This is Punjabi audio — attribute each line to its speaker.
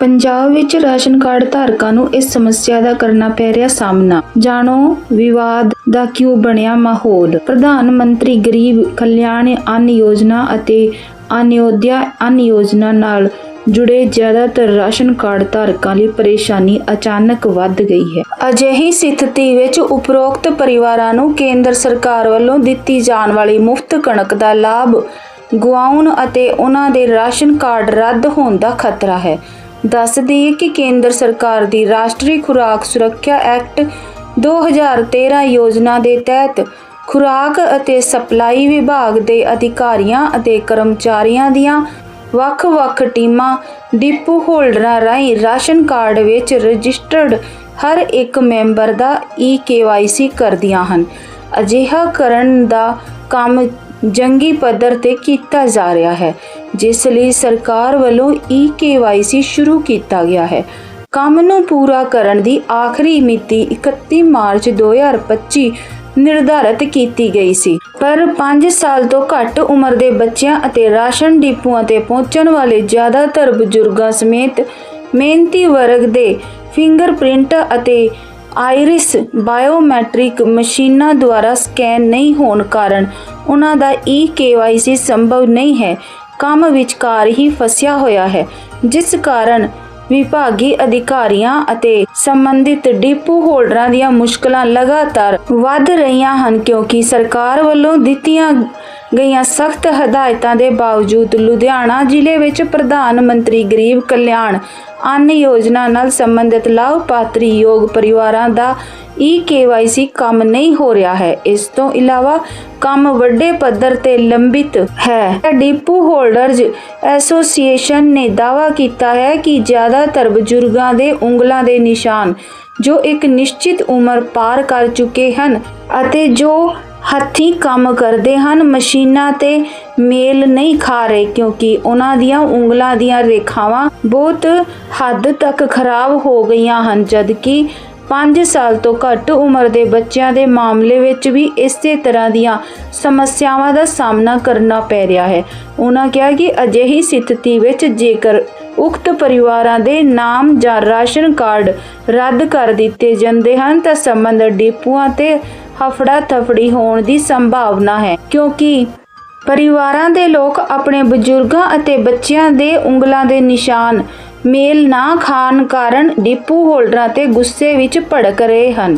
Speaker 1: ਪੰਜਾਬ ਵਿੱਚ ਰਾਸ਼ਨ ਕਾਰਡ ਧਾਰਕਾਂ ਨੂੰ ਇਸ ਸਮੱਸਿਆ ਦਾ ਕਰਨਾ ਪੈ ਰਿਹਾ ਸਾਹਮਣਾ। ਜਾਣੋ, ਵਿਵਾਦ ਦਾ ਕਿਉਂ ਬਣਿਆ ਮਾਹੌਲ? ਪ੍ਰਧਾਨ ਮੰਤਰੀ ਗਰੀਬ ਕਲਿਆਣ ਅੰਨ ਯੋਜਨਾ ਅਤੇ ਅੰਨਯੋਦਿਆ ਅੰਨ ਯੋਜਨਾ ਨਾਲ ਜੁੜੇ ਜ਼ਿਆਦਾਤਰ ਰਾਸ਼ਨ ਕਾਰਡ ਧਾਰਕਾਂ ਲਈ ਪਰੇਸ਼ਾਨੀ ਅਚਾਨਕ ਵੱਧ ਗਈ ਹੈ। ਅਜਿਹੀ ਸਥਿਤੀ ਵਿੱਚ ਉਪਰੋਕਤ ਪਰਿਵਾਰਾਂ ਨੂੰ ਕੇਂਦਰ ਸਰਕਾਰ ਵੱਲੋਂ ਦਿੱਤੀ ਜਾਣ ਵਾਲੀ ਮੁਫਤ ਕਣਕ ਦਾ ਲਾਭ ਗੁਆਉਣ ਅਤੇ ਉਹਨਾਂ ਦੇ ਰਾਸ਼ਨ ਕਾਰਡ ਰੱਦ ਹੋਣ ਦਾ ਖਤਰਾ ਹੈ। ਦੱਸ ਦਈਏ ਕਿ ਕੇਂਦਰ ਸਰਕਾਰ ਦੀ ਰਾਸ਼ਟਰੀ ਖੁਰਾਕ ਸੁਰੱਖਿਆ ਐਕਟ 2013 ਯੋਜਨਾ ਦੇ ਤਹਿਤ ਖੁਰਾਕ ਅਤੇ ਸਪਲਾਈ ਵਿਭਾਗ ਦੇ ਅਧਿਕਾਰੀਆਂ ਅਤੇ ਕਰਮਚਾਰੀਆਂ ਦੀਆਂ ਵੱਖ-ਵੱਖ ਟੀਮਾਂ ਡਿਪੂ ਹੋਲਡਰਾਂ ਰਾਹੀਂ ਰਾਸ਼ਨ ਕਾਰਡ ਵਿੱਚ ਰਜਿਸਟਰਡ ਹਰ ਇੱਕ ਮੈਂਬਰ ਦਾ ਈ ਕਰਦੀਆਂ ਹਨ। ਅਜਿਹਾ ਕਰਨ ਦਾ ਕੰਮ ਜੰਗੀ ਪੱਧਰ ਤੇ ਕੀਤਾ ਜਾ ਰਿਹਾ ਹੈ, ਜਿਸ ਲਈ ਸਰਕਾਰ ਵੱਲੋਂ ਈ ਸ਼ੁਰੂ ਕੀਤਾ ਗਿਆ ਹੈ। ਕੰਮ ਨੂੰ ਪੂਰਾ ਕਰਨ ਦੀ ਆਖਰੀ ਮਿਤੀ 31 ਮਾਰਚ 2025 ਨਿਰਧਾਰਤ ਕੀਤੀ ਗਈ ਸੀ। ਪਰ 5 ਸਾਲ ਤੋਂ ਘੱਟ ਉਮਰ ਦੇ ਬੱਚਿਆਂ ਅਤੇ ਰਾਸ਼ਨ ਡਿਪੂਆਂ ਤੇ ਪਹੁੰਚਣ ਵਾਲੇ ਜ਼ਿਆਦਾਤਰ ਬਜ਼ੁਰਗਾਂ ਸਮੇਤ ਮਿਹਨਤੀ ਵਰਗ ਦੇ ਫਿੰਗਰਪ੍ਰਿੰਟ ਅਤੇ ਆਇਰਿਸ ਬਾਇਓਮੈਟ੍ਰਿਕ ਮਸ਼ੀਨਾਂ ਦੁਆਰਾ ਸਕੈਨ ਨਹੀਂ ਹੋਣ ਕਾਰਨ ਉਹਨਾਂ ਦਾ ਈ ਸੰਭਵ ਨਹੀਂ ਹੈ। ਕੰਮ ਵਿਚਕਾਰ ਹੀ ਫਸਿਆ ਹੋਇਆ ਹੈ, ਜਿਸ ਕਾਰਨ ਵਿਭਾਗੀ ਅਧਿਕਾਰੀਆਂ ਅਤੇ ਸੰਬੰਧਿਤ ਡਿਪੂ ਹੋਲਡਰਾਂ ਦੀਆਂ ਮੁਸ਼ਕਲਾਂ ਲਗਾਤਾਰ ਵੱਧ ਰਹੀਆਂ ਹਨ, ਕਿਉਂਕਿ ਸਰਕਾਰ ਵੱਲੋਂ ਦਿੱਤੀਆਂ ਗਈਆਂ ਸਖਤ ਹਦਾਇਤਾਂ ਦੇ ਬਾਵਜੂਦ ਲੁਧਿਆਣਾ ਜ਼ਿਲ੍ਹੇ ਵਿੱਚ ਪ੍ਰਧਾਨ ਮੰਤਰੀ ਗਰੀਬ ਕਲਿਆਣ ਅੰਨ ਯੋਜਨਾ ਨਾਲ ਸੰਬੰਧਿਤ ਲਾਭਪਾਤਰੀ ਯੋਗ ਪਰਿਵਾਰਾਂ ਦਾ ਈ ਕੰਮ ਨਹੀਂ ਹੋ ਰਿਹਾ ਹੈ। ਇਸ ਤੋਂ ਇਲਾਵਾ ਕੰਮ ਵੱਡੇ ਪੱਧਰ ਤੇ ਲੰਬਿਤ ਹੈ। ਡਿਪੂ ਹੋਲਡਰਜ਼ ਐਸੋਸੀਏਸ਼ਨ ਨੇ ਦਾਅਵਾ ਕੀਤਾ ਹੈ ਕਿ ਜ਼ਿਆਦਾਤਰ ਬਜ਼ੁਰਗਾਂ ਦੇ ਉਂਗਲਾਂ ਦੇ ਨਿਸ਼ਾਨ ਜੋ ਇੱਕ ਨਿਸ਼ਚਿਤ ਉਮਰ ਪਾਰ ਕਰ ਚੁੱਕੇ ਹਨ ਅਤੇ ਜੋ ਹੱਥੀਂ ਕੰਮ ਕਰਦੇ ਹਨ। ਮਸ਼ੀਨਾਂ ਤੇ ਮੇਲ ਨਹੀਂ ਖਾ ਰਹੇ ਕਿਉਂਕਿ ਉਹਨਾਂ ਦੀਆਂ ਉਂਗਲਾਂ ਦੀਆਂ ਰੇਖਾਵਾਂ ਬਹੁਤ ਹੱਦ ਤੱਕ ਖਰਾਬ ਹੋ ਗਈਆਂ ਹਨ, ਜਦਕਿ 5 ਸਾਲ ਤੋਂ ਘੱਟ ਉਮਰ ਦੇ ਬੱਚਿਆਂ ਦੇ ਮਾਮਲੇ ਵਿੱਚ ਵੀ ਇਸੇ ਤਰ੍ਹਾਂ ਦੀਆਂ ਸਮੱਸਿਆਵਾਂ ਦਾ ਸਾਹਮਣਾ ਕਰਨਾ ਪੈ ਰਿਹਾ ਹੈ। ਉਹਨਾਂ ਕਿਹਾ ਕਿ ਅਜਿਹੀ ਸਥਿਤੀ ਵਿੱਚ ਜੇਕਰ ਉਕਤ ਪਰਿਵਾਰਾਂ ਦੇ ਨਾਮ ਜਾਂ ਰਾਸ਼ਨ ਕਾਰਡ ਰੱਦ ਕਰ ਦਿੱਤੇ ਜਾਂਦੇ ਹਨ, ਤਾਂ ਸੰਬੰਧ ਡਿਪੂਆਂ ਤੇ ਹਫੜਾ ਥਫੜੀ ਹੋਣ ਦੀ ਸੰਭਾਵਨਾ ਹੈ, ਕਿਉਂਕਿ ਪਰਿਵਾਰਾਂ ਦੇ ਲੋਕ ਆਪਣੇ ਬਜ਼ੁਰਗਾਂ ਅਤੇ ਬੱਚਿਆਂ ਦੇ ਉਂਗਲਾਂ ਦੇ ਨਿਸ਼ਾਨ ਮੇਲ ਨਾ ਖਾਣ ਕਾਰਨ ਡਿਪੂ ਹੋਲਡਰਾਂ ਤੇ ਗੁੱਸੇ ਵਿੱਚ ਭੜਕ ਰਹੇ ਹਨ।